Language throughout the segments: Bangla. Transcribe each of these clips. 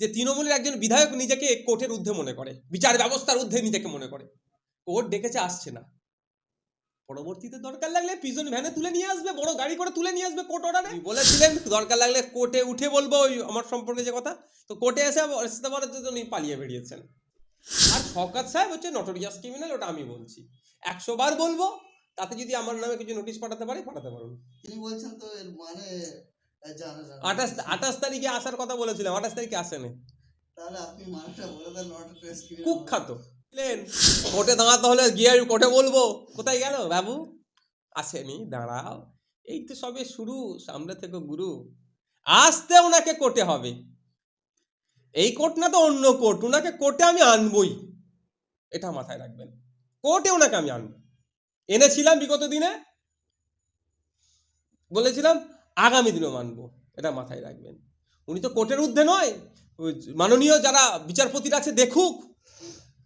যে তৃণমূলের একজন বিধায়ক নিজেকে কোর্টের ঊর্ধ্বে মনে করে বিচার ব্যবস্থার ঊর্ধ্বে নিজেকে মনে করে। কোর্ট ডেকেছে আসছে না। পরবর্তীতে দরকার লাগলে পিজন ভ্যানে তুলে নিয়ে আসবে বড় গাড়ি করে তুলে নিয়ে আসবে কোর্ট অর্ডারে বলেছিলেন দরকার লাগলে কোর্টে উঠে বলব ওই আমার সম্পর্কে যে কথা। তো কোর্টে এসে আসতে পারার জন্য উনি পালিয়ে বেরিয়েছেন। আর শওকাত সাহেব হচ্ছে নটোরিয়াস ক্রিমিনাল ওটা আমি বলছি। একশো বার বলব তাতে যদি আমার নামে কিছু নোটিশ পাঠাতে পারি পাঠাতে পারুন। তিনি বলছেন তো এর মানে আঠাশ আঠাশ তারিখে আসার কথা বলেছিলাম আঠাশ তারিখে আসেনি। তাহলে আপনি মানটা বলে দেন কুখ্যাত। বুঝলেন কোর্টে দাঁড়াতে হলে গিয়ে কোর্টে বলব। কোথায় গেল বাবু? আসেনি দাঁড়াও। এই তো সবে শুরু সামনে থেকে গুরু। আসতে ওনাকে কোর্টে হবে। এই কোর্ট না তো অন্য কোর্ট ওনাকে কোর্টে আমি আনবই। এটা মাথায় রাখবেন। কোর্টে ওনাকে আমি আনব। এনেছিলাম বিগত দিনে। বলেছিলাম আগামী দিনেও মানব, এটা মাথায় রাখবেন। উনি তো কোর্টের ঊর্ধ্বে নয়। মাননীয় যারা বিচারপতিরা আছে, দেখুক।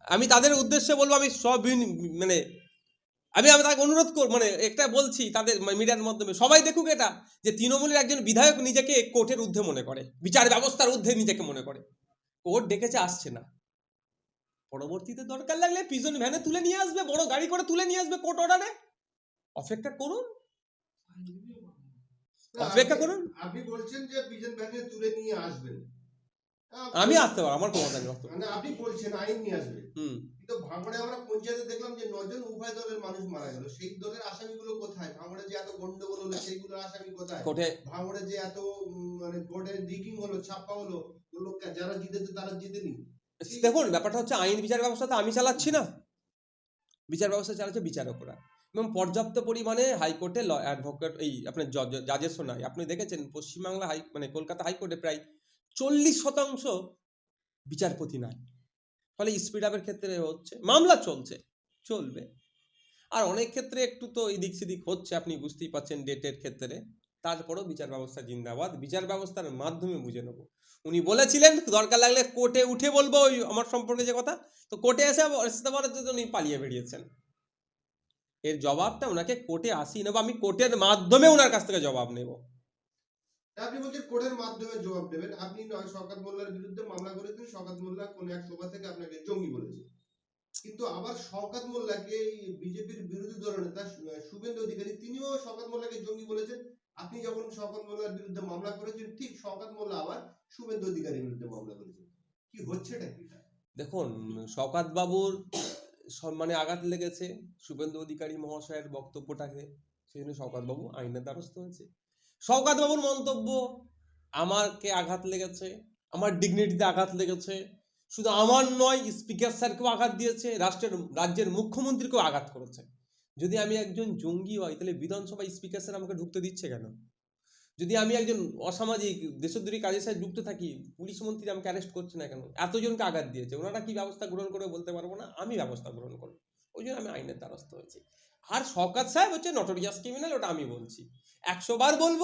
আমি তাদের উদ্দেশ্যে বলব, আমি সব মানে আমি আমি তাকে অনুরোধ কর মানে একটা বলছি তাদের মিডিয়ার মাধ্যমে, সবাই দেখুক এটা, যে তৃণমূলের একজন বিধায়ক নিজেকে কোর্টের ঊর্ধ্বে মনে করে, বিচার ব্যবস্থার ঊর্ধ্বে নিজেকে মনে করে। কোর্ট ডেকেছে, আসছে না। পরবর্তীতে দরকার লাগলে পিজন ভ্যানে তুলে নিয়ে আসবে, বড় গাড়ি করে তুলে নিয়ে আসবে কোর্ট অর্ডারে অপেক্ষা করুন। অপেক্ষা করুন। আপনি বলছেন যে ভ্যানে তুলে নিয়ে আসবেন। আমি আসতে পারব আমার ক্ষমতা নেই। মানে আপনি বলছেন আইন নিয়ে আসবে। হুম। কিন্তু ভাঙড়ে আমরা পঞ্চায়েতে দেখলাম যে নজন উভয় দলের মানুষ মারা গেল। সেই দলের আসামিগুলো কোথায়? ভাঙড়ে যে এত গন্ডগোল হলো সেইগুলোর আসামি কোথায়? কোর্টে ভাঙড়ে যে এত মানে বোর্ডে রিগিং হলো ছাপ্পা হলো ওগুলো কা- যারা জিতেছে তারা জিতেনি। দেখুন ব্যাপারটা হচ্ছে আইন বিচার ব্যবস্থা তো আমি চালাচ্ছি না। বিচার ব্যবস্থা চালাচ্ছে বিচারকরা। এবং পর্যাপ্ত পরিমাণে হাইকোর্টে ল অ্যাডভোকেট এই আপনার জাজের শোনায় আপনি দেখেছেন পশ্চিমবাংলা হাই মানে কলকাতা হাইকোর্টে প্রায় চল্লিশ শতাংশ বিচারপতি নাই। ফলে স্পিড আপের ক্ষেত্রে হচ্ছে, মামলা চলছে, চলবে। আর অনেক ক্ষেত্রে একটু তো এদিক সেদিক হচ্ছে, আপনি বুঝতেই পাচ্ছেন ডেটের ক্ষেত্রে। তারপরেও বিচার ব্যবস্থা জিন্দাবাদ। বিচার ব্যবস্থার মাধ্যমে বুঝে নেব। উনি বলেছিলেন, দরকার লাগলে কোর্টে উঠে বলব ওই আমার সম্পর্কে যে কথা। তো কোর্টে এসে আসতে পারার উনি পালিয়ে বেরিয়েছেন এর জবাবটা ওনাকে কোর্টে আসি নেব আমি কোর্টের মাধ্যমে ওনার কাছ থেকে জবাব নেব। আপনি বলছেন কোর্টের মাধ্যমে জবাব দেবেন আপনি নয় শওকত মোল্লার বিরুদ্ধে মামলা করেছেন মোল্লা কোন এক সভা থেকে আপনাকে জঙ্গি বলেছে। কিন্তু আবার শওকত মোল্লাকে বিজেপির বিরোধী দলনেতা শুভেন্দু অধিকারী তিনিও শওকত মোল্লাকে জঙ্গি বলেছেন। আপনি যখন শওকত মোল্লার বিরুদ্ধে মামলা করেছেন ঠিক শওকত মোল্লা আবার শুভেন্দু অধিকারীর বিরুদ্ধে মামলা করেছেন। কি হচ্ছেটা কি দেখুন শওকাত বাবুর সম্মানে আঘাত লেগেছে। শুভেন্দু অধিকারী মহাশয়ের বক্তব্যটাকে সেই জন্য শওকাত বাবু আইনের দ্বারস্থ হয়েছে। শওকাত বাবুর মন্তব্য আমাকে আঘাত লেগেছে, আমার ডিগনিটিতে আঘাত লেগেছে। শুধু আমার নয় স্পিকার স্যারকেও আঘাত দিয়েছে, রাষ্ট্রের, রাজ্যের মুখ্যমন্ত্রীকেও আঘাত করেছে। যদি আমি একজন জঙ্গি হই, তাহলে বিধানসভা স্পিকার স্যার আমাকে ঢুকতে দিচ্ছে কেন? যদি আমি একজন অসামাজিক দেশদ্রোহী কাজের সাথে যুক্ত থাকি পুলিশ মন্ত্রী আমাকে অ্যারেস্ট করছে না কেন? এতজনকে আঘাত দিয়েছে। ওনারা কি ব্যবস্থা গ্রহণ করে বলতে পারব না? আমি ব্যবস্থা গ্রহণ করব। ওই জন্য আমি আইনের দ্বারস্থ হয়েছি। আর শওকাত সাহেব হচ্ছে নটোরিয়াস ক্রিমিনাল ওটা আমি বলছি। একশো বার বলব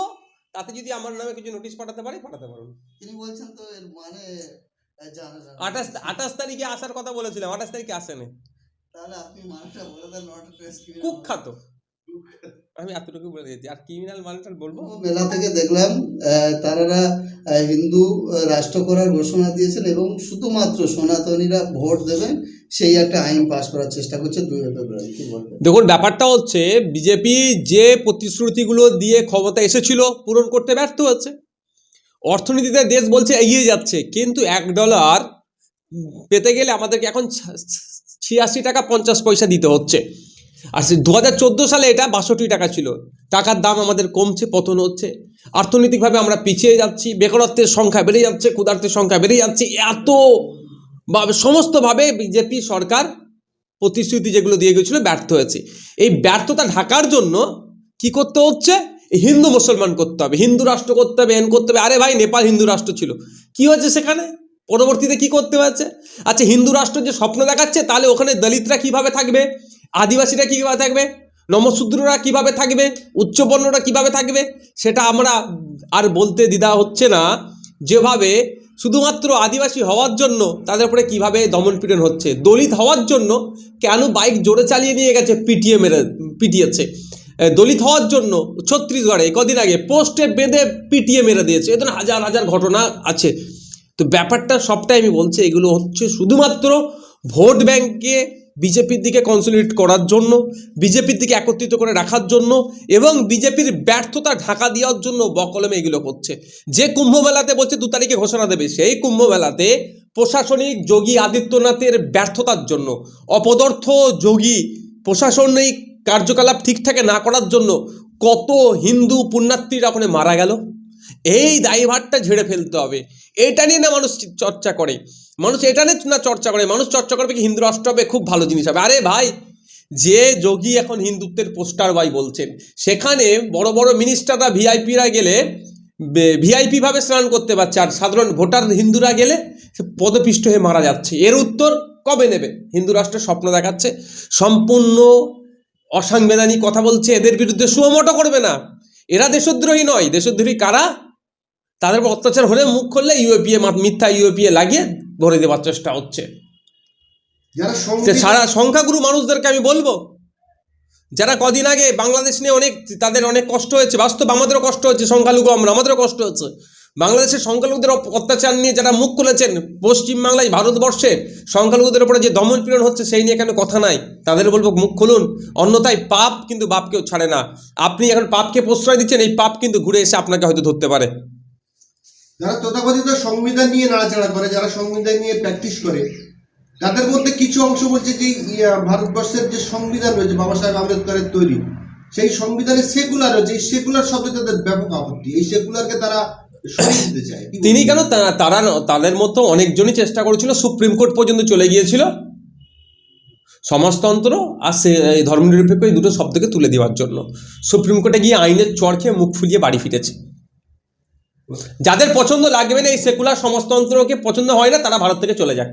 তাতে যদি আমার নামে কিছু নোটিশ পাঠাতে পারি পাঠাতে পারুন তিনি বলছেন তো এর মানে আঠাশ আঠাশ তারিখে আসার কথা বলেছিলাম আঠাশ তারিখে আসেনি। তাহলে আপনি মানটা বলে দেন কুখ্যাত। আমি এতটুকু বলে দিয়েছি। আর ক্রিমিনাল মানেটা বলব? মেলা থেকে দেখলাম আহ, তারারা হিন্দু রাষ্ট্র করার ঘোষণা দিয়েছেন এবং শুধুমাত্র সনাতনীরা ভোট দেবেন সেই একটা আইন পাশ করার চেষ্টা করছে দুই ফেব্রুয়ারি। দেখুন ব্যাপারটা হচ্ছে বিজেপি যে প্রতিশ্রুতিগুলো দিয়ে ক্ষমতা এসেছিল পূরণ করতে ব্যর্থ হচ্ছে। অর্থনীতিতে দেশ বলছে এগিয়ে যাচ্ছে কিন্তু এক ডলার পেতে গেলে আমাদেরকে এখন ছা- ছিয়াশি টাকা পঞ্চাশ পয়সা দিতে হচ্ছে। আর সে দু হাজার চোদ্দ সালে এটা বাষট্টি টাকা ছিল। টাকার দাম আমাদের কমছে, পতন হচ্ছে। অর্থনৈতিকভাবে আমরা পিছিয়ে যাচ্ছি, বেকারত্বের সংখ্যা বেড়ে যাচ্ছে, ক্ষুধার্তের সংখ্যা বেড়ে যাচ্ছে। এত সমস্তভাবে বিজেপি সরকার প্রতিশ্রুতি যেগুলো দিয়ে গেছিল ব্যর্থ হয়েছে। এই ব্যর্থতা ঢাকার জন্য কি করতে হচ্ছে? হিন্দু মুসলমান করতে হবে, হিন্দু রাষ্ট্র করতে হবে, এন করতে হবে। আরে ভাই, নেপাল হিন্দু রাষ্ট্র ছিল। কি হয়েছে সেখানে? পরবর্তীতে কি করতে হয়েছে? আচ্ছা হিন্দু রাষ্ট্র যে স্বপ্ন দেখাচ্ছে, তাহলে ওখানে দলিতরা কীভাবে থাকবে? আদিবাসীরা কীভাবে থাকবে? নমশূদ্ররা কীভাবে থাকবে? উচ্চবর্ণরা কীভাবে থাকবে? সেটা আমরা আর বলতে দ্বিধা হচ্ছে না। যেভাবে শুধুমাত্র আদিবাসী হওয়ার জন্য তাদের উপরে কীভাবে দমনপীড়ন হচ্ছে, দলিত হওয়ার জন্য কেন বাইক জোরে চালিয়ে নিয়ে গেছে, পিটিয়ে মেরে, পিটিয়েছে? দলিত হওয়ার জন্য ছত্তিশগড়ে কদিন আগে পোস্টে বেঁধে পিটিয়ে মেরে দিয়েছে। এ হাজার হাজার ঘটনা আছে। তো ব্যাপারটা সবটাই আমি বলছি, এগুলো হচ্ছে শুধুমাত্র ভোট ব্যাংককে বিজেপির দিকে কনসলিডেট করার জন্য, বিজেপির দিকে একত্রিত করে রাখার জন্য এবং বিজেপির ব্যর্থতা ঢাকা দেওয়ার জন্য বকলমে এগুলো করছে যে কুম্ভমেলাতে বলছে দু তারিখে ঘোষণা দেবে, সেই কুম্ভমেলাতে প্রশাসনিক যোগী আদিত্যনাথের ব্যর্থতার জন্য, অপদর্থ যোগী প্রশাসনিক কার্যকলাপ ঠিকঠাকে না করার জন্য কত হিন্দু পুণ্যার্থীরা ওখানে মারা গেল? এই দায়ভারটা ঝেড়ে ফেলতে হবে। এটা নিয়ে না মানুষ চর্চা করে। মানুষ এটা নিয়ে না চর্চা করে, মানুষ চর্চা করবে কি হিন্দু রাষ্ট্র হবে, খুব ভালো জিনিস হবে। আরে ভাই, যে যোগী এখন হিন্দুত্বের পোস্টার বাই বলছেন, সেখানে বড় বড় মিনিস্টাররা ভিআইপিরা গেলে ভিআইপি ভাবে স্নান করতে পারছে, আর সাধারণ ভোটার হিন্দুরা গেলে পদপিষ্ট হয়ে মারা যাচ্ছে। এর উত্তর কবে নেবে? হিন্দু রাষ্ট্রের স্বপ্ন দেখাচ্ছে, সম্পূর্ণ অসাংবিধানিক কথা বলছে, এদের বিরুদ্ধে সুমোটো করবে না। এরা দেশদ্রোহী নয়। দেশদ্রোহী কারা? তাদের অত্যাচার হলে মুখ খুললে ইউএপিএ মিথ্যা ইউএপিএ লাগিয়ে ভরে দেওয়ার চেষ্টা হচ্ছে। যারা সারা সংখ্যাগুরু মানুষদেরকে আমি বলব যারা কদিন আগে বাংলাদেশ নিয়ে অনেক তাদের অনেক কষ্ট হয়েছে বাস্তব আমাদেরও কষ্ট হচ্ছে সংখ্যালঘু আমরা আমাদেরও কষ্ট হচ্ছে। বাংলাদেশের সংখ্যালঘুদের অত্যাচার নিয়ে যারা মুখ খুলেছেন পশ্চিমবাংলায় ভারতবর্ষে সংখ্যালঘুদের ওপরে যে দমন পীড়ন হচ্ছে সেই নিয়ে কেন কথা নাই? তাদের বলব মুখ খুলুন। অন্যথায় পাপ কিন্তু বাপকেও ছাড়ে না। আপনি এখন পাপকে প্রশ্রয় দিচ্ছেন এই পাপ কিন্তু ঘুরে এসে আপনাকে হয়তো ধরতে পারে। যারা তথাকথিত সংবিধান নিয়ে নাড়াচাড়া করে, যারা সংবিধান নিয়ে প্র্যাকটিস করে, তাদের মধ্যে কিছু অংশ বলছে যে ভারতবর্ষের যে সংবিধান রয়েছে, বাবা সাহেব আম্বেদকরের তৈরি, সেই সংবিধানে সেকুলার রয়েছে, এই সেকুলার শব্দে তাদের ব্যাপক আপত্তি, এই সেকুলারকে তারা তিনি কেন তারা তাদের মতো অনেকজনই চেষ্টা করেছিল, সুপ্রিম কোর্ট পর্যন্ত চলে গিয়েছিল। সমাজতন্ত্র আর সে ধর্মনিরপেক্ষ এই দুটো শব্দকে তুলে দেওয়ার জন্য। সুপ্রিম কোর্টে গিয়ে আইনের চর খেয়ে মুখ ফুলিয়ে বাড়ি ফিরেছে। যাদের পছন্দ লাগবে না এই সেকুলার সমাজতন্ত্রকে পছন্দ হয় না, তারা ভারত থেকে চলে যাক।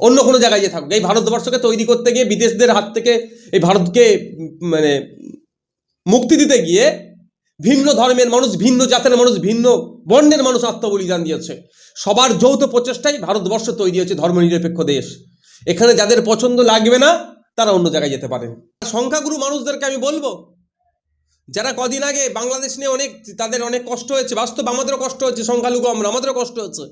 অন্য কোনো জায়গায় গিয়ে থাকুক। এই ভারতবর্ষকে তৈরি করতে গিয়ে বিদেশদের হাত থেকে এই ভারতকে মানে মুক্তি দিতে গিয়ে ভিন্ন ধর্মের মানুষ, ভিন্ন জাতের মানুষ, ভিন্ন বর্ণের মানুষ আত্মবলিদান দিয়েছে। সবার যৌথ প্রচেষ্টাই ভারতবর্ষ তৈরি হয়েছে ধর্মনিরপেক্ষ দেশ। এখানে যাদের পছন্দ লাগবে না, তারা অন্য জায়গায় যেতে পারেন। সংখ্যাগুরু মানুষদেরকে আমি বলব যারা কদিন আগে বাংলাদেশ নিয়ে অনেক, তাদের অনেক কষ্ট হয়েছে, বাস্তব আমাদেরও কষ্ট হচ্ছে, সংখ্যালঘু আমরা, আমাদেরও কষ্ট হচ্ছে।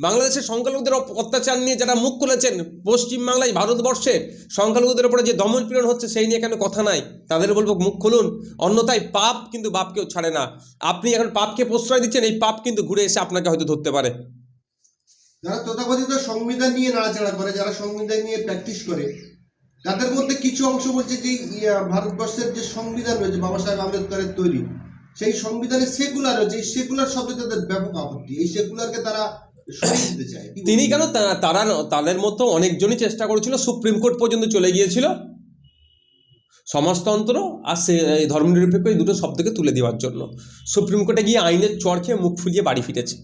বাংলাদেশের সংখ্যালঘুদের অত্যাচার নিয়ে যারা মুখ খুলেছেন, পশ্চিমবাংলায়, ভারতবর্ষে সংখ্যালঘুদের উপরে যে দমন পীড়ন হচ্ছে, সেই নিয়ে কেন কথা নাই? তাদের বলব, মুখ খুলুন। অন্যথায় পাপ কিন্তু বাপকেও ছাড়ে না। আপনি এখন পাপকে প্রশ্রয় দিচ্ছেন, এই পাপ কিন্তু ঘুরে এসে আপনাকে হয়তো ধরতে পারে। যারা তথাকথিত সংবিধান নিয়ে নাড়াচাড়া করে, যারা সংবিধান নিয়ে প্র্যাকটিস করে তাদের মধ্যে কিছু অংশ বলছে যে ভারতবর্ষের যে সংবিধান রয়েছে, বাবা সাহেব আম্বেদকরের তৈরি, সেই সংবিধানে সেকুলার রয়েছে, এই সেকুলার শব্দে তাদের ব্যাপক আপত্তি, এই সেকুলারকে তারা তিনি কেন তারা, তাদের মতো অনেকজনই চেষ্টা করেছিল, সুপ্রিম কোর্ট পর্যন্ত চলে গিয়েছিল। সমাজতন্ত্র আর সে ধর্মনিরপেক্ষ এই দুটো শব্দকে তুলে দেওয়ার জন্য। সুপ্রিম কোর্টে গিয়ে আইনের চর খেয়ে মুখ ফুলিয়ে বাড়ি ফিরেছে।